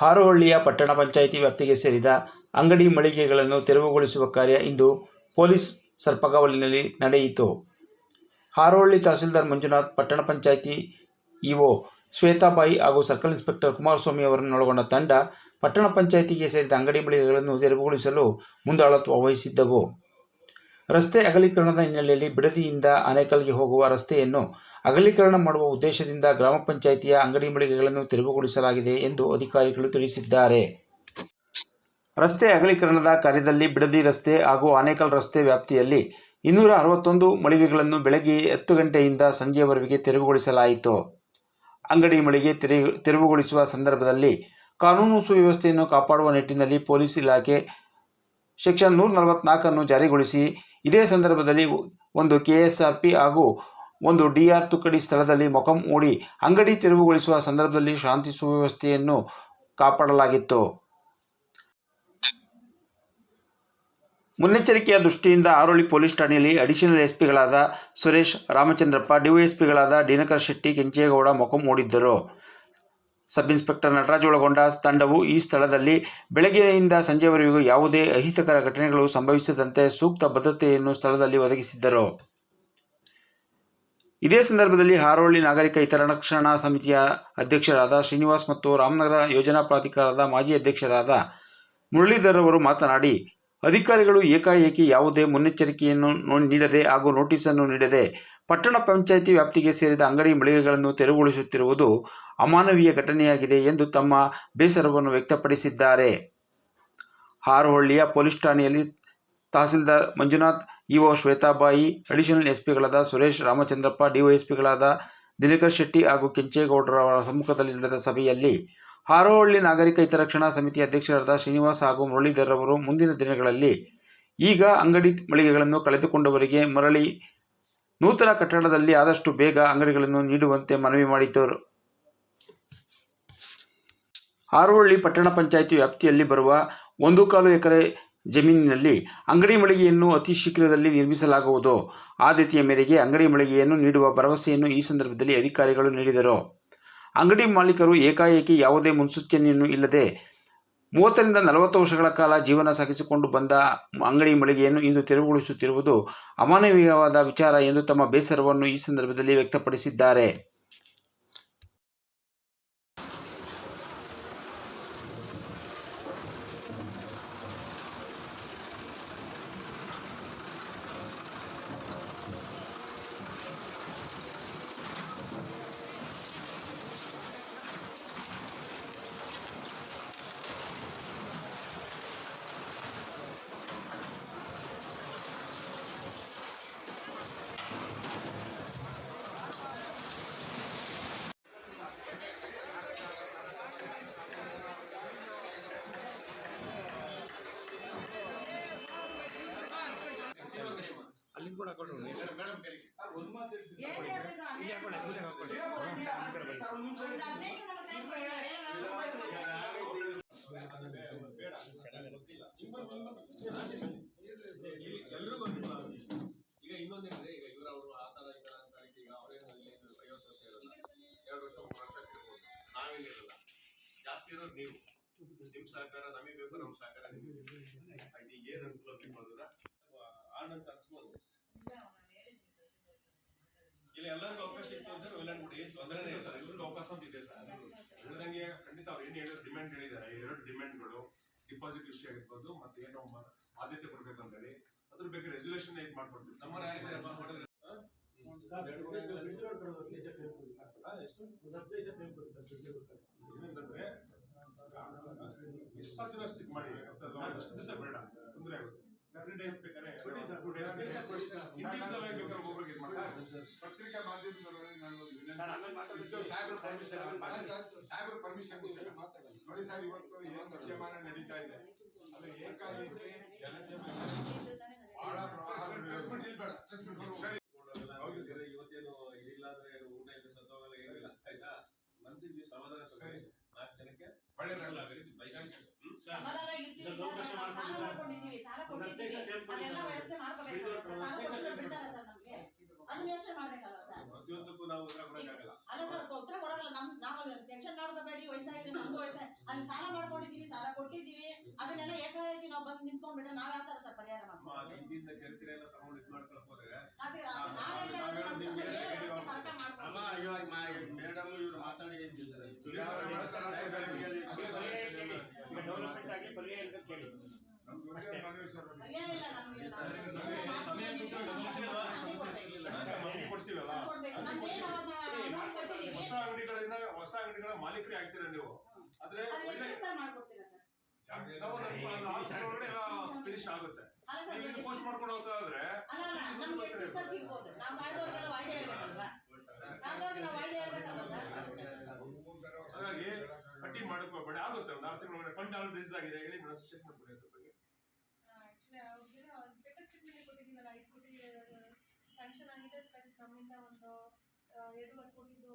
ಹಾರೋಹಳ್ಳಿಯ ಪಟ್ಟಣ ಪಂಚಾಯಿತಿ ವ್ಯಾಪ್ತಿಗೆ ಸೇರಿದ ಅಂಗಡಿ ಮಳಿಗೆಗಳನ್ನು ತೆರವುಗೊಳಿಸುವ ಕಾರ್ಯ ಇಂದು ಪೊಲೀಸ್ ಸರ್ಪಗಾವಲಿನಲ್ಲಿ ನಡೆಯಿತು. ಹಾರೋಹಳ್ಳಿ ತಹಸೀಲ್ದಾರ್ ಮಂಜುನಾಥ್, ಪಟ್ಟಣ ಪಂಚಾಯಿತಿ ಇಒ ಶ್ವೇತಾಬಾಯಿ ಹಾಗೂ ಸರ್ಕಲ್ ಇನ್ಸ್ಪೆಕ್ಟರ್ ಕುಮಾರಸ್ವಾಮಿ ಅವರನ್ನೊಳಗೊಂಡ ತಂಡ ಪಟ್ಟಣ ಪಂಚಾಯಿತಿಗೆ ಸೇರಿದ ಅಂಗಡಿ ಮಳಿಗೆಗಳನ್ನು ತೆರವುಗೊಳಿಸಲು ಮುಂದಾಳತ್ವ ವಹಿಸಿದ್ದವು. ರಸ್ತೆ ಅಗಲೀಕರಣದ ಹಿನ್ನೆಲೆಯಲ್ಲಿ ಬಿಡದಿಯಿಂದ ಆನೇಕಲ್ಗೆ ಹೋಗುವ ರಸ್ತೆಯನ್ನು ಅಗಲೀಕರಣ ಮಾಡುವ ಉದ್ದೇಶದಿಂದ ಗ್ರಾಮ ಪಂಚಾಯಿತಿಯ ಅಂಗಡಿ ಮಳಿಗೆಗಳನ್ನು ತೆರವುಗೊಳಿಸಲಾಗಿದೆ ಎಂದು ಅಧಿಕಾರಿಗಳು ತಿಳಿಸಿದ್ದಾರೆ. ರಸ್ತೆ ಅಗಲೀಕರಣದ ಕಾರ್ಯದಲ್ಲಿ ಬಿಡದಿ ರಸ್ತೆ ಹಾಗೂ ಆನೇಕಲ್ ರಸ್ತೆ ವ್ಯಾಪ್ತಿಯಲ್ಲಿ ಇನ್ನೂರ ಅರವತ್ತೊಂದು ಮಳಿಗೆಗಳನ್ನು ಬೆಳಗ್ಗೆ ಹತ್ತು ಗಂಟೆಯಿಂದ ಸಂಜೆಯವರೆಗೆ ತೆರವುಗೊಳಿಸಲಾಯಿತು. ಅಂಗಡಿ ಮಳಿಗೆ ತೆರೆ, ತೆರವುಗೊಳಿಸುವ ಸಂದರ್ಭದಲ್ಲಿ ಕಾನೂನು ಸುವ್ಯವಸ್ಥೆಯನ್ನು ಕಾಪಾಡುವ ನಿಟ್ಟಿನಲ್ಲಿ ಪೊಲೀಸ್ ಇಲಾಖೆ ಸೆಕ್ಷನ್ ನೂರ ನಲವತ್ನಾಲ್ಕನ್ನು ಜಾರಿಗೊಳಿಸಿ, ಇದೇ ಸಂದರ್ಭದಲ್ಲಿ ಒಂದು ಕೆಎಸ್ಆರ್ಪಿ ಹಾಗೂ ಒಂದು ಡಿಆರ್ ತುಕಡಿ ಸ್ಥಳದಲ್ಲಿ ಮೊಕಂ ಮೂಡಿ ಅಂಗಡಿ ತೆರವುಗೊಳಿಸುವ ಸಂದರ್ಭದಲ್ಲಿ ಶಾಂತಿ ಸುವ್ಯವಸ್ಥೆಯನ್ನು ಕಾಪಾಡಲಾಗಿತ್ತು. ಮುನ್ನೆಚ್ಚರಿಕೆಯ ದೃಷ್ಟಿಯಿಂದ ಆರೋಳಿ ಪೊಲೀಸ್ ಠಾಣೆಯಲ್ಲಿ ಅಡಿಷನಲ್ ಎಸ್ಪಿಗಳಾದ ಸುರೇಶ್ ರಾಮಚಂದ್ರಪ್ಪ, ಡಿವೈಎಸ್ಪಿಗಳಾದ ದಿನಕರ್ ಶೆಟ್ಟಿ, ಕೆಂಚೇಗೌಡ ಮೊಕಂ ಮೂಡಿದ್ದರು. ಸಬ್ ಇನ್ಸ್ಪೆಕ್ಟರ್ ನಟರಾಜ್ ಒಳಗೊಂಡ ತಂಡವು ಈ ಸ್ಥಳದಲ್ಲಿ ಬೆಳಗ್ಗೆಯಿಂದ ಸಂಜೆವರೆಗೂ ಯಾವುದೇ ಅಹಿತಕರ ಘಟನೆಗಳು ಸಂಭವಿಸದಂತೆ ಸೂಕ್ತ ಭದ್ರತೆಯನ್ನು ಸ್ಥಳದಲ್ಲಿ ಒದಗಿಸಿದ್ದರು. ಇದೇ ಸಂದರ್ಭದಲ್ಲಿ ಹಾರೋಳ್ಳಿ ನಾಗರಿಕ ಹಿತರಕ್ಷಣಾ ಸಮಿತಿಯ ಅಧ್ಯಕ್ಷರಾದ ಶ್ರೀನಿವಾಸ್ ಮತ್ತು ರಾಮನಗರ ಯೋಜನಾ ಪ್ರಾಧಿಕಾರದ ಮಾಜಿ ಅಧ್ಯಕ್ಷರಾದ ಮುರಳೀಧರ್ ಅವರು ಮಾತನಾಡಿ, ಅಧಿಕಾರಿಗಳು ಏಕಾಏಕಿ ಯಾವುದೇ ಮುನ್ನೆಚ್ಚರಿಕೆಯನ್ನು ನೀಡದೆ ಹಾಗೂ ನೋಟಿಸನ್ನು ನೀಡದೆ ಪಟ್ಟಣ ಪಂಚಾಯಿತಿ ವ್ಯಾಪ್ತಿಗೆ ಸೇರಿದ ಅಂಗಡಿ ಮಳಿಗೆಗಳನ್ನು ತೆರವುಗೊಳಿಸುತ್ತಿರುವುದು ಅಮಾನವೀಯ ಘಟನೆಯಾಗಿದೆ ಎಂದು ತಮ್ಮ ಬೇಸರವನ್ನು ವ್ಯಕ್ತಪಡಿಸಿದ್ದಾರೆ. ಹಾರೋಹಳ್ಳಿಯ ಪೊಲೀಸ್ ಠಾಣೆಯಲ್ಲಿ ತಹಸೀಲ್ದಾರ್ ಮಂಜುನಾಥ್ ಇಒ ಶ್ವೇತಾಬಾಯಿ, ಅಡಿಷನಲ್ ಎಸ್ಪಿಗಳಾದ ಸುರೇಶ್ ರಾಮಚಂದ್ರಪ್ಪ, ಡಿವೈಎಸ್ಪಿಗಳಾದ ದಿನಕರ್ ಶೆಟ್ಟಿ ಹಾಗೂ ಕೆಂಚೇಗೌಡರವರ ಸಮ್ಮುಖದಲ್ಲಿ ನಡೆದ ಸಭೆಯಲ್ಲಿ ಹಾರೋಹಳ್ಳಿ ನಾಗರಿಕ ಹಿತರಕ್ಷಣಾ ಸಮಿತಿ ಅಧ್ಯಕ್ಷರಾದ ಶ್ರೀನಿವಾಸ್ ಹಾಗೂ ಮುರಳೀಧರ್ ಅವರು ಮುಂದಿನ ದಿನಗಳಲ್ಲಿ ಈಗ ಅಂಗಡಿ ಮಳಿಗೆಗಳನ್ನು ಕಳೆದುಕೊಂಡವರಿಗೆ ಮರಳಿ ನೂತನ ಕಟ್ಟಡದಲ್ಲಿ ಆದಷ್ಟು ಬೇಗ ಅಂಗಡಿಗಳನ್ನು ನೀಡುವಂತೆ ಮನವಿ ಮಾಡಿದರು ಹಾರೋಹಳ್ಳಿ ಪಟ್ಟಣ ಪಂಚಾಯಿತಿ ವ್ಯಾಪ್ತಿಯಲ್ಲಿ ಬರುವ ಒಂದು ಕಾಲು ಎಕರೆ ಜಮೀನಿನಲ್ಲಿ ಅಂಗಡಿ ಮಳಿಗೆಯನ್ನು ಅತಿ ಶೀಘ್ರದಲ್ಲಿ ನಿರ್ಮಿಸಲಾಗುವುದು. ಆದ್ಯತೆಯ ಮೇರೆಗೆ ಅಂಗಡಿ ಮಳಿಗೆಯನ್ನು ನೀಡುವ ಭರವಸೆಯನ್ನು ಈ ಸಂದರ್ಭದಲ್ಲಿ ಅಧಿಕಾರಿಗಳು ನೀಡಿದರು. ಅಂಗಡಿ ಮಾಲೀಕರು ಏಕಾಏಕಿ ಯಾವುದೇ ಮುನ್ಸೂಚನೆಯನ್ನು ಇಲ್ಲದೆ ಮೂವತ್ತರಿಂದ ನಲವತ್ತು ವರ್ಷಗಳ ಕಾಲ ಜೀವನ ಸಾಗಿಸಿಕೊಂಡು ಬಂದ ಅಂಗಡಿ ಮಳಿಗೆಯನ್ನು ಇಂದು ತೆರವುಗೊಳಿಸುತ್ತಿರುವುದು ಅಮಾನವೀಯವಾದ ವಿಚಾರ ಎಂದು ತಮ್ಮ ಬೇಸರವನ್ನು ಈ ಸಂದರ್ಭದಲ್ಲಿ ವ್ಯಕ್ತಪಡಿಸಿದ್ದಾರೆ. ಎಲ್ರಿಗೂ ಅನುಕೂಲ ಆಗುತ್ತೆ. ಈಗ ಇನ್ನೊಂದೇನಿದೆ ಈಗ ಇವ್ರ ಅವರು ಆ ತರ ಈ ತರ ಅಂತ ಈಗ ಅವರೇನು ಇಲ್ಲಿ ಐವತ್ತು ವರ್ಷ ಇರಲ್ಲ ಎರಡು ವರ್ಷ ಮೂರು ವರ್ಷ ಇರ್ಬೋದು. ನಾವೇನಿರಲ್ಲ. ಜಾಸ್ತಿ ಇರೋದು ನೀವು. ನಿಮ್ ಸಹಕಾರ ನಮಗೆ ಬೇಕು ನಮ್ ಸಹಕಾರ ನಿಮಗೆ. ಏನ್ ಅನುಕೂಲ ಆನಂತ ಅನ್ಸ್ಬೋದು ಇಲ್ಲ ಎಲ್ಲರಿಗೂ ಅವಕಾಶ ಇತ್ತು ಅಂದ್ರೆ ಅವೆಲ್ಲ ನೋಡಿ ತೊಂದರೆ ಸರ್ ಎಲ್ಲರಿಗೂ ಅವಕಾಶ ಅಂತ ಇದೆ ಸರ್. ಹೇಳ್ದಂಗೆ ಖಂಡಿತ ಅವ್ರು ಏನು ಹೇಳಿದ್ರು ಡಿಮ್ಯಾಂಡ್ ಹೇಳಿದ್ದಾರೆ. ಎರಡು ಡಿಮ್ಯಾಂಡ್ಗಳು ಡಿಪಾಸಿಟ್ ವಿಷಯ ಆಗಿರ್ಬೋದು ಮತ್ತೆ ಏನೋ ಆದ್ಯತೆ ಕೊಡ್ಬೇಕು ಅಂತ ಹೇಳಿ. ಅದ್ರ ಬಗ್ಗೆ ರೆಸಲ್ಯೂಷನ್ ಏಟ್ ಮಾಡ್ಕೊಡ್ತೀವಿ ಸರ್? ಆಗಿದೆ ಏನಂತಂದ್ರೆ ಎಷ್ಟು? ಸಾಧ್ಯ ಅಷ್ಟು ಇದು ಮಾಡಿ. ಎಷ್ಟು ದಿವಸ ಬೇಡ. ತೊಂದರೆ ಆಗುತ್ತೆ. ಪತ್ರಿಕಾ ಮಾಧ್ಯಮದವರು ಪರ್ಮಿಷನ್ ನೋಡಿ ಸರ್ ಇವತ್ತು ಏನು ವಿದ್ಯಮಾನ ನಡೀತಾ ಇದೆ ಅದು ಏಕಾಏಕಿ ಜನತೆ ಬಹಳ ಪ್ರವಾಹ ಸರಿ ಹೌದು ಸರ್ ಇವತ್ತೇನು ಇದಿಲ್ಲ ಅಂದ್ರೆ ಏನು ಊಟ ಇದೆ ಸತ್ತೋಗಲ್ಲ ಏನಿಲ್ಲ ಆಯ್ತಾ ಮನ್ಸಿಗೆ ಸಮಾಧಾನ ನಾಲ್ಕು ಜನಕ್ಕೆ ಒಳ್ಳೆದಾಗಲಿ. ಒಳ್ಳೆದಾಗಲಿ ಸರ್, ನಾವು ಸಾಲ ಮಾಡ್ಕೊಂಡಿದ್ದೀವಿ, ಸಾಲ ಕೊಟ್ಟಿದ್ದೀವಿ. ಅದೆಲ್ಲ ವ್ಯವಸ್ಥೆ ಮಾಡ್ಕೋಬೇಕಲ್ಲ ಸರ್, ಸಾಲ ಕೊಟ್ಟಿದ್ರೆ ಬಿಡ್ತಾರಾ ಸರ್ ನಮ್ಗೆ? ಅದನ್ನ ಯೋಚನೆ ಮಾಡ್ಬೇಕಲ್ವಾ ಸರ್? ಪ್ರತಿಯೊಂದಕ್ಕೂ ನಾವು ಉತ್ತರ ಕೊಡಕ್ಕಾಗಲ್ಲ ಅಲ್ಲ ಸರ್, ಉತ್ತರ ಕೊಡಲ್ಲ, ನಮ್- ನಾವು ಟೆನ್ಷನ್ ಮಾಡ್ಕೋಬೇಡಿ, ವಯಸ್ಸಾಗಿದೆ ಅನುಭವಿಸ ಅಲ್ಲಿ ಸಾಲ ಮಾಡ್ಕೊಂಡಿದೀವಿ ಸಾಲ ಕೊಟ್ಟಿದೀವಿ ಅದನ್ನೆಲ್ಲ ಏಕಾಏಕಿ ನಾವು ಬಂದು ನಿಂತ್ಕೊಂಡ್ಬಿಟ್ರೆ ನಾವ್ ಯಾವ ತರ ಸರ್ ಪರಿಹಾರ ಅಮ್ಮ, ಮಾಡ್ಬೋದು ಹಿಂದಿನ ಚರಿತ್ರೆ ಎಲ್ಲ ತಗೊಂಡು ಇದ್ ಮಾಡ್ಕೊಳಕ್ ಹೋದ್ರೆ ಮೇಡಮ್ ಇವ್ರು ಮಾತಾಡಿ ಡೆವಲಪ್ಮೆಂಟ್ ಆಗಿ ಪರ್ಯಾಯ ಅಂತ ಕೊಡ್ತೀವಲ್ಲ ಹೊಸ ಅಂಗಡಿಗಳಿಂದ ಹೊಸ ಅಂಗಡಿಗಳ ಮಾಲೀಕರೇ ಆಗ್ತೀರ ನೀವು ಆದ್ರೆ ಫಿನಿಶ್ ಆಗುತ್ತೆ ಪೋಸ್ಟ್ ಮಾಡ್ಕೊಂಡು ಹೋಗ್ತಾ ಇದ್ರೆ ಅಲ್ಲ ಅಲ್ಲ ನಮ್ಗೆ ಎಷ್ಟು ದಿವಸ ಸಿಗ್ಬೋದು ನಾವು ಸಾಯ್ದವ್ರಿಗೆಲ್ಲ ವಾಯ್ದೆ ಹೇಳ್ಬೇಕಲ್ವಾ ಸಾಯ್ದವ್ರಿಗೆ ನಾವು ವಾಯ್ದೆ ಹೇಳ್ಬೇಕಲ್ವಾ ಸರ್ ಹಾಗಾಗಿ ಕಟ್ಟಿ ಮಾಡ್ಕೋಬೇಡಿ ಆಗುತ್ತೆ ತಿಂಗಳ ಫಂಡ್ ಆಲ್ ರಿಲೀಸ್ ಆಗಿದೆ ಹೇಳಿ ಮೇಡಮ್ ಸ್ಟೇಟ್ ಮಾಡ್ಕೊಳ್ಳಿ ಅದ್ರ ಬಗ್ಗೆ ಆಕ್ಚುಲಿ ಅವ್ರಿಗೆ ಪೇಪರ್ ಸ್ಟೇಟ್ಮೆಂಟ್ ಕೊಟ್ಟಿದ್ದೀವಲ್ಲ ಐದು ಕೋಟಿ ಸ್ಯಾಂಕ್ಷನ್ ಆಗಿದೆ ಪ್ಲಸ್ ನಮ್ಮಿಂದ ಒಂದು ಆ, ಎರಡೂವರೆ ಕೋಟಿದು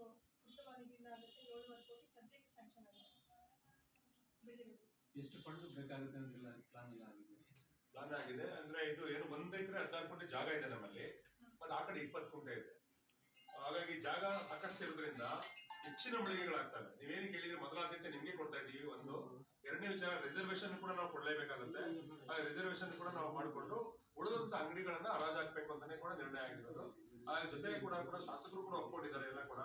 ಉತ್ಸವ ನಿಧಿಯಿಂದ ಆಗುತ್ತೆ ಏಳುವರೆ ಕೋಟಿ ಸದ್ಯಕ್ಕೆ ಸ್ಯಾಂಕ್ಷನ್ ಆಗಿದೆ. ಎಷ್ಟು ಫಂಡ್ ಬೇಕಾಗುತ್ತೆ ಅಂತೆಲ್ಲ ಪ್ಲಾನ್ ಎಲ್ಲ ಆಗಿದೆ? ಪ್ಲಾನ್ ಆಗಿದೆ ಅಂದ್ರೆ ಇದು ಏನು ಒಂದ್ ಎಕರೆ ಹದಿನಾರು ಕೋಟಿ ಜಾಗ ಇದೆ ನಮ್ಮಲ್ಲಿ ಮತ್ತೆ ಆ ಕಡೆ ಇಪ್ಪತ್ತು ಗುಂಟೆ ಇದೆ. ಹಾಗಾಗಿ ಜಾಗ ಸಾಕಷ್ಟು ಇರೋದ್ರಿಂದ ಹೆಚ್ಚಿನ ಮಳಿಗೆಗಳಾಗ್ತವೆ. ನೀವೇನು ಕೇಳಿದ್ರೆ ಮೊದಲ ಆದ್ಯತೆ ನಿಮ್ಗೆ ಕೊಡ್ತಾ ಇದೀವಿ ಒಂದು. ಎರಡನೇ ವಿಚಾರ ರಿಸರ್ವೇಶನ್ ಕೂಡ ನಾವು ಕೊಡಲೇಬೇಕಾಗುತ್ತೆ. ಆ ರಿಸರ್ವೇಶನ್ ಕೂಡ ನಾವು ಮಾಡಿಕೊಂಡು ಉಳಿದಂತ ಅಂಗಡಿಗಳನ್ನ ಹರಾಜಾಕ್ಬೇಕು ಅಂತಾನೆ ಕೂಡ ನಿರ್ಣಯ ಆಗಿರೋದು. ಆ ಜೊತೆಗೆ ಕೂಡ ಕೂಡ ಶಾಸಕರು ಕೂಡ ಒಪ್ಕೊಂಡಿದ್ದಾರೆ, ಎಲ್ಲ ಕೂಡ.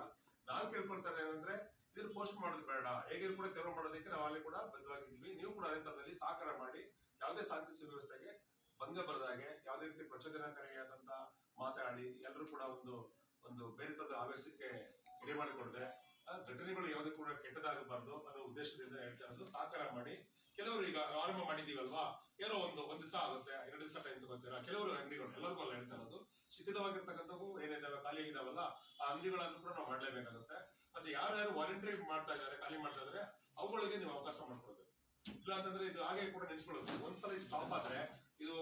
ನಾವು ಕೇಳ್ಕೊಳ್ತಾ ಏನಂದ್ರೆ ಇದ್ರ ಪೋಸ್ಟ್ ಮಾಡೋದು ಬೇಡ. ಹೇಗಿದ್ರು ಕೂಡ ತೆರವು ಮಾಡೋದಕ್ಕೆ ನಾವು ಅಲ್ಲಿ ಕೂಡ ಬದ್ಧವಾಗಿದ್ದೀವಿ. ನೀವು ಕೂಡ ಅದೇ ತರದಲ್ಲಿ ಸಹಕಾರ ಮಾಡಿ, ಯಾವುದೇ ಶಾಂತಿ ಸುವ್ಯವಸ್ಥೆಗೆ ಭಂಗ ಬರದಾಗೆ ಯಾವುದೇ ರೀತಿ ಪ್ರಚೋದನಕಾರಿಯಾದಂತ ಮಾತಾಡಿ, ಎಲ್ಲರೂ ಕೂಡ ಒಂದು ಒಂದು ಬೇರೆ ತರದ ಆವೇಶಕ್ಕೆ ಎಡೆ ಮಾಡಿಕೊಡದೆ. ಘಟನೆಗಳು ಯಾವುದೇ ಕೂಡ ಕೆಟ್ಟದಾಗಬಾರ್ದು ಅನ್ನೋ ಉದ್ದೇಶದಿಂದ ಹೇಳ್ತಾ ಇರೋದು. ಸಹಕಾರ ಮಾಡಿ. ಕೆಲವರು ಈಗ ಆರಂಭ ಮಾಡಿದೀವಲ್ವಾ ಏನೋ ಒಂದು ಒಂದ್ ದಿವಸ ಆಗುತ್ತೆ ಎರಡು ದಿವಸ ಟೈಮ್ ತಗೋತೀರಾ? ಕೆಲವರು ಅಂಗಡಿಗಳು ಎಲ್ಲರಿಗೂ ಅಲ್ಲ ಹೇಳ್ತಾ ಇರೋದು. ಶಿಥಿಲವಾಗಿರ್ತಕ್ಕಂಥವು ಏನಿದಾವೆ ಖಾಲಿ ಆಗಿದಾವಲ್ಲ ಆ ಅಂಗಡಿಗಳನ್ನು ಕೂಡ ನಾವು ಮಾಡ್ಲೇಬೇಕಾಗತ್ತೆ. ಮತ್ತೆ ಯಾರ್ಯಾರು ವಾಲಂಟರಿ ಮಾಡ್ತಾ ಇದ್ದಾರೆ ಖಾಲಿ ಮಾಡ್ತಾ ಇದ್ದಾರೆ ಅವುಗಳಿಗೆ ನೀವು ಅವಕಾಶ ಮಾಡ್ಕೊಡ್ಬೇಕು ಇಲ್ಲ ಅಂತಂದ್ರೆ ಇದು ಹಾಗೆ ಕೂಡ ನಿಲ್ಸ್ಕೊಳ್ಳೋದು ಒಂದ್ಸಲ ಸ್ಟಾಪ್ ಆದ್ರೆ ಇದು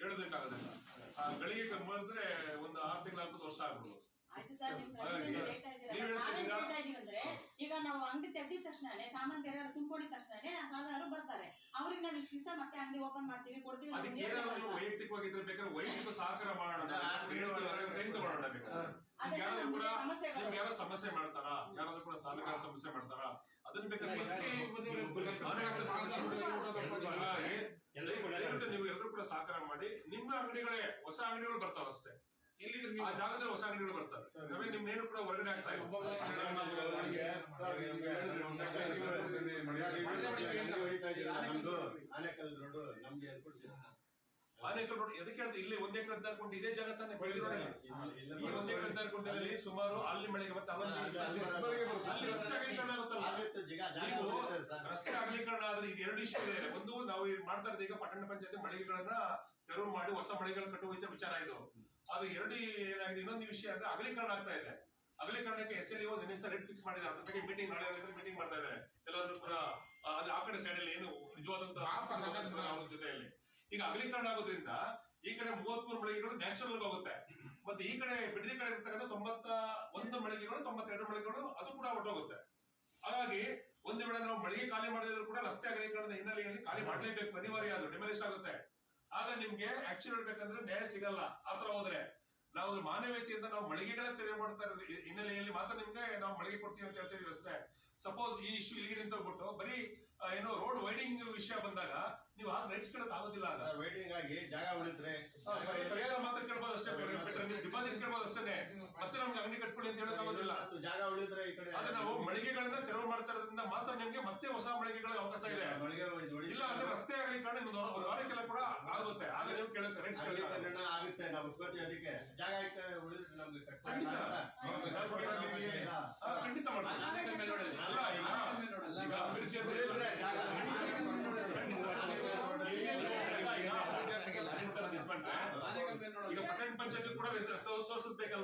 ಹೇಳಬೇಕಾಗೋದಿಲ್ಲ ಆ ಗಳಿಗೆ ಕಮ್ಮಂದ್ರೆ ಒಂದು ಆರು ತಿಂಗಳಾಗ್ಬೋದು ವರ್ಷ ಆಗ್ಬೋದು ಆಯ್ತು ಸರ್ ನಿಮ್ ಹಾಗಾಗಿ ಪ್ರಶ್ನೆ ಹೇಳ್ತಾ ಇದ್ದೀರಲ್ಲ, ನೀವ್ ಹೇಳ್ತಾ ನಾವೇನ್ ಇದ್ದೀರಾ? ಹೇಳ್ತಾ ಇದೀವಿ ಅಂದ್ರೆ ಈಗ ನಾವು ಅಂಗಡಿ ತೆಗ್ದಿದ ತಕ್ಷಣನೇ ಸಾಮಾನ್ ಯಾರು ತುಂಬಿಕೊಂಡಿದ ತಕ್ಷಣನೇ ಸಾಲಗಾರರು ಬರ್ತಾರೆ. ಅವ್ರಿಗೆ ನಾವು ಇಷ್ಟು ದಿವಸ ಮತ್ತೆ ಅಂಗಡಿ ಓಪನ್ ಮಾಡ್ತೀವಿ ಕೊಡ್ತೀವಿ ಅದಕ್ಕೆ ಏನಾದ್ರು. ಬೇಕಾದ್ರೆ ವೈಯಕ್ತಿಕ ಸಹಕಾರ ಮಾಡೋಣ ಟೈಮ್ ತಗೊಳ್ಳೋಣ ಬೇಕಾದ್ರೆ. ನಿಮ್ಗೆ ಯಾರಾದ್ರೂ ಕೂಡ. ನಿಮ್ಗೆ ಯಾರೋ ಸಮಸ್ಯೆ ಮಾಡ್ತಾರ? ಯಾರಾದ್ರೂ ಕೂಡ ಸಾಲಗಾರ ಸಮಸ್ಯೆ ಮಾಡ್ತಾರಾ? ಅದನ್ನ ಬೇಕಾದ್ರೆ ನೀವು ಎಲ್ಲರೂ ಕೂಡ ಸಹಕಾರ ಮಾಡಿ. ನಿಮ್ಮ ಅಂಗಡಿಗಳೇ ಹೊಸ ಅಂಗಡಿಗಳು ಬರ್ತಾವ ಅಷ್ಟೇ ಆ ಜಾಗದಲ್ಲಿ ಹೊಸ ಅಂಗಡಿಗಳು ಬರ್ತಾರೆ ನಾವೇ ಏನು ಕೂಡ ಹೊರಗಡೆ ಆಗ್ತಾ ಇಲ್ಲ ಆನೆಕಲ್ ರೋಡ್ ನಮ್ಗೆ ಹೇಳ್ಕೊಡ್ತೀರಾ ಆನೇಕಲ್ ರೋಡ್ ಎದಕ್ಕೆ ಹೇಳ್ದೆ ಇಲ್ಲಿ ಒಂದೇ ಎಕರೆ ಅಂತ ಇದೇ ಜಾಗ ತಾನೇ ರೋಡಲ್ಲಿ ಈ ಒಂದೇ ಎಕರೆ ಅನ್ಕೊಂಡಿದ್ದಲ್ಲಿ ಸುಮಾರು ಅಲ್ಲಿ ಮಳೆಗೆ ಮತ್ತೆ ಅಲ್ಲಿ ರಸ್ತೆ ಅಗಲೀಕರಣ ರಸ್ತೆ ಅಗಲೀಕರಣ ಆದ್ರೆ ಈಗ ಎರಡು ಇಶ್ಯೂ ಇದೆ ಒಂದು ನಾವು ಮಾಡ್ತಾ ಇರೋದು ಈಗ ಪಟ್ಟಣ ಪಂಚಾಯತಿ ಮಳಿಗೆಗಳನ್ನ ತೆರವು ಮಾಡಿ ಹೊಸ ಮಳಿಗೆಗಳನ್ನ ಕಟ್ಟುವ ವಿಚಾರ ವಿಚಾರ ಇದು ಅದು ಎರಡು ಏನಾಗಿದೆ ಇನ್ನೊಂದು ವಿಷಯ ಅಂದ್ರೆ ಅಗಲೀಕರಣ ಆಗ್ತಾ ಇದೆ. ಅಗಲೀಕರಣಕ್ಕೆ ಎಸ್ ಎಲ್ ಒಂದು ನಿನ್ನೆ ರೇಟ್ ಫಿಕ್ಸ್ ಮಾಡಿದೆ ಅದ್ರ ಬಗ್ಗೆ ಮೀಟಿಂಗ್ ನಾಳೆ ಮೀಟಿಂಗ್ ಮಾಡ್ತಾ ಇದ್ದಾರೆ. ಎಲ್ಲರೂ ಕೂಡ ಅದು ಆ ಕಡೆ ಸೈಡ್ ಅಲ್ಲಿ ಏನು ನಿಜವಾದಂತ ಅವ್ರ ಜೊತೆಯಲ್ಲಿ. ಈಗ ಅಗಲೀಕರಣ ಆಗೋದ್ರಿಂದ ಈ ಕಡೆ ಮೂವತ್ಮೂರು ಮಳಿಗೆಗಳು ನ್ಯಾಚುರಲ್ ಆಗುತ್ತೆ ಮತ್ತೆ ಈ ಕಡೆ ಬಿಡದಿ ಕಡೆ ಇರ್ತಕ್ಕಂಥ ತೊಂಬತ್ತ ಒಂದು ಮಳಿಗೆಗಳು ತೊಂಬತ್ತೆರಡು ಮಳಿಗೆಗಳು ಅದು ಕೂಡ ಹೊರಟೋಗುತ್ತೆ ಹಾಗಾಗಿ ಒಂದು ವೇಳೆ ನಾವು ಮಳಿಗೆ ಖಾಲಿ ಮಾಡಿದ್ರು ಕೂಡ ರಸ್ತೆ ಅಗಲೀಕರಣದ ಹಿನ್ನೆಲೆಯಲ್ಲಿ ಖಾಲಿ ಮಾಡಲೇಬೇಕು. ಅನಿವಾರ್ಯ ಅದು ಡಿಮಾಲಿಶ್ ಆಗುತ್ತೆ. ಆಗ ನಿಮ್ಗೆ ಆಕ್ಷನ್ ಹೇಳ್ಬೇಕಂದ್ರೆ ನ್ಯಾಯ ಸಿಗಲ್ಲ. ಆತರ ಹೋದ್ರೆ ನಾವು ಮಾನವೀಯತೆಯಿಂದ ನಾವು ಮಳಿಗೆಗಳ ತೆರೆ ಮಾಡ್ತಾ ಇರೋದು. ಹಿನ್ನೆಲೆಯಲ್ಲಿ ಮಾತ್ರ ನಿಮ್ಗೆ ನಾವು ಮಳಿಗೆ ಕೊಡ್ತೀವಿ ಅಂತ ಹೇಳ್ತೀವಿ ಅಷ್ಟೇ. ಸಪೋಸ್ ಈ ಇಶ್ಯೂ ಇಲ್ಲಿಗೆ ನಿಂತೋಗ್ಬಿಟ್ಟು, ಬರೀ ಏನೋ ರೋಡ್ ವೈಡಿಂಗ್ ವಿಷಯ ಬಂದಾಗ ನೀವು ಆ ರೈಟ್ಸ್ ಕಡೆ ಆಗೋದಿಲ್ಲ ಅಂತ. ಸರ್ ವೇಟಿಂಗ್ ಆಗಿ ಜಾಗ ಉಳಿದ್ರೆ ಪರಿಹಾರ ಮಾತ್ರ ಕೇಳ್ಬೋದು ಅಷ್ಟೇ ಬಿಟ್ರೆ ನೀವು ಡಿಪಾಸಿಟ್ ಕೇಳ್ಬೋದು ಅಷ್ಟೇ. ಮತ್ತೆ ನಮ್ಗೆ ಅಂಗಡಿ ಕಟ್ಕೊಳ್ಳಿ ಅಂತ ಹೇಳಕ್ ಆಗೋದಿಲ್ಲ. ಜಾಗ ಉಳಿದ್ರೆ ಈ ಕಡೆ ಅದೇ ನಾವು ಮಳಿಗೆಗಳನ್ನ ತೆರವು ಮಾಡ್ತಾ ಇರೋದ್ರಿಂದ ಮಾತ್ರ ನಿಮ್ಗೆ ಮತ್ತೆ ಹೊಸ ಮಳಿಗೆಗಳ ಅವಕಾಶ ಇದೆ. ಮಳಿಗೆ ಇಲ್ಲ ಅಂದ್ರೆ ರಸ್ತೆ ಆಗಲಿ ಕಾರಣ ವಾರ- ಒಂದು ವಾರಕ್ಕೆಲ್ಲ ಕೂಡ ಆಗುತ್ತೆ. ಆಗ ನೀವು ಕೇಳಕ್ಕೆ ರೈಟ್ಸ್ ಕಡೆ ಆಗುತ್ತೆ ನಾವು ಒಪ್ಕೋತೀವಿ ಅದಕ್ಕೆ ಜಾಗ ಈ ಕಡೆ ಉಳಿದ್ರೆ ನಮ್ಗೆ ಖಂಡಿತ. ಖಂಡಿತ ಮಾಡಿ ಅಭಿವೃದ್ಧಿ ಜಾಗ ಈಗ ಪಟ್ಟಣ ಪಂಚಾಯತ್ ಕೂಡ ಸೋರ್ಸಸ್ ಬೇಕಲ್ವಾ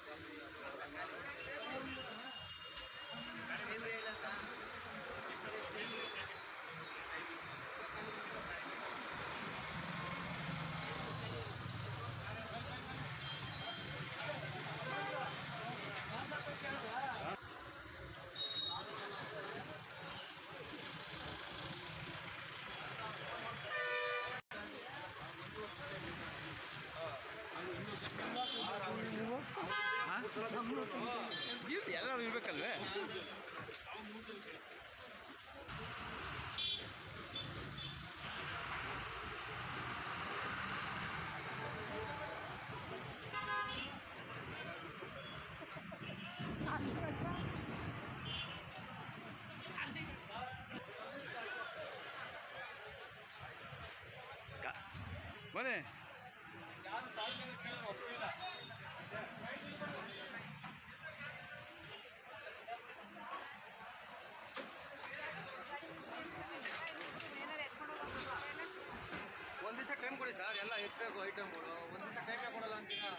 Gracias. ಇರ್ಲಿ ಎಲ್ಲರೂ ಇರ್ಬೇಕಲ್ವೇ ಮನೆ ಎತ್ತಬೇಕು ಐಟಮ್ಗಳು ಒಂದ್ ದಿವಸ ಟೈಮೇ ಕೊಡಲ್ಲ ಅಂತೀರಾ?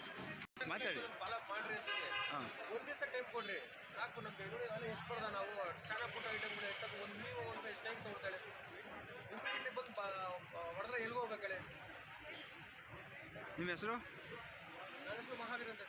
ಮಾತಾಡಿ. ಫಾಲೋ ಮಾಡ್ರಿ ಅಂತೀರಿ ಹಾಂ. ಒಂದ್ ದಿವಸ ಟೈಮ್ ಕೊಡ್ರಿ. ಸಾಕು ನಮ್ಮ ಬೆಂಗಳೂರು ಎಷ್ಟು ಎತ್ಕೊಳ್ದ ನಾವು. ಚೆನ್ನಾಗಿ ಪುಟ್ಟ ಐಟಮ್ಗಳು ಎತ್ತಕ್ಕೆ ಒಂದು ನೀವು ಒಂದು ಎಷ್ಟು ಟೈಮ್ ತೊಗೊಳ್ತಾಳೆ ಇಮಿಡಿಯೇಟ್ಲಿ ಬಂದು ಹೊಡೆದ್ರೆ ಎಲ್ಲಿಗೆ ಹೋಗ್ಬೇಕು ಹೇಳಿ? ನಿಮ್ಮ ಹೆಸರು? ನನ್ನ ಹೆಸರು ಮಹಾವೀರ್ ಅಂತ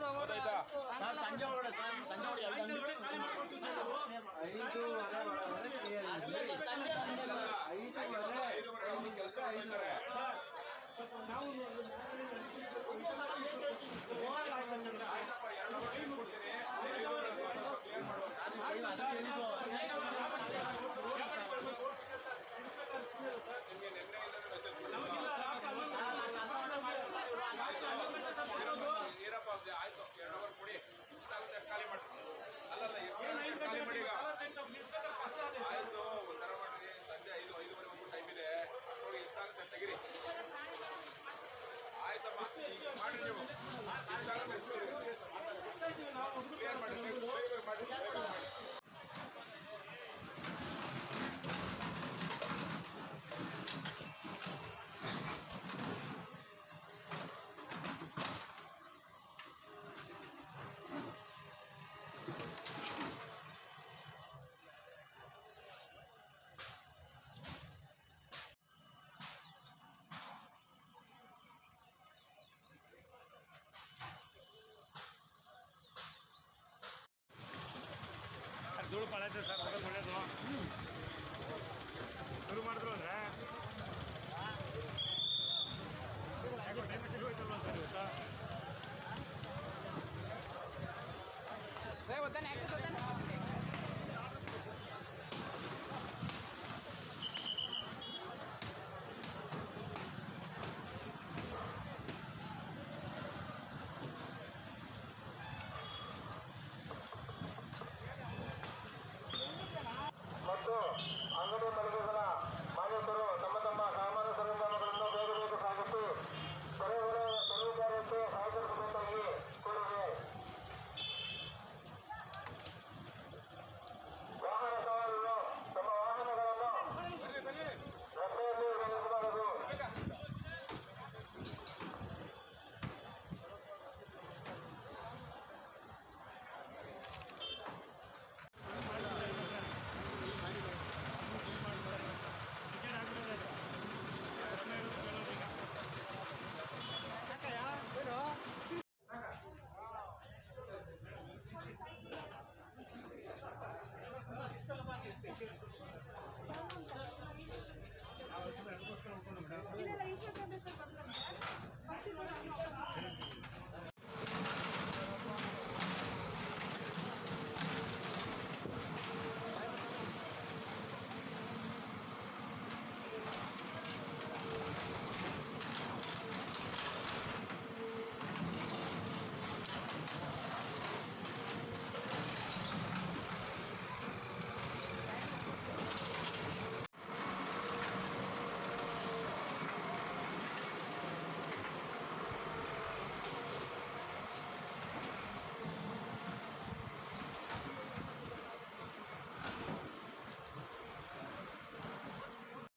ಸಂಜೆ ಒಳಗಡೆ ಸರ್ ಸಂಜೆ ಒಳಗೆ ಎರಡು ಗಂಟೆ ಅಷ್ಟೇ ಸಂಜೆ ನೀರಪ್ಪ ಆಯ್ತು ಎರಡು ಅವರ್ ಕೊಡಿ ಇಷ್ಟಾಗುತ್ತೆ ಅಷ್ಟು ಖಾಲಿ ಮಾಡಿ ಅಲ್ಲಲ್ಲ ಎಷ್ಟು ಖಾಲಿ ಮಾಡಿ ಈಗ ಆಯ್ತು ತರ ಮಾಡ್ರಿ ಸಂಜೆ ಐದು ಐದುವರೆವರೆಗೂ ಟೈಮ್ ಇದೆ ಹೋಗಿ ಎಷ್ಟಾಗುತ್ತೆ ಅಷ್ಟು ತೆಗಿರಿ ಆಯ್ತಮ್ಮ ಮಾಡಿ ನೀವು. ಮಾಡಿ ಮಾಡಿ ಧೂಳು ಪಾಲೈತೆ ಸರ್ ಹೊರಗೆ ಒಳ್ಳೇದು. ಶುರು ಮಾಡಿದ್ರು ಅಂದ್ರೆ. ಯಾಕೋ ಟೈಮ್ ಹೋಯ್ತಲ್ವ ಸರ್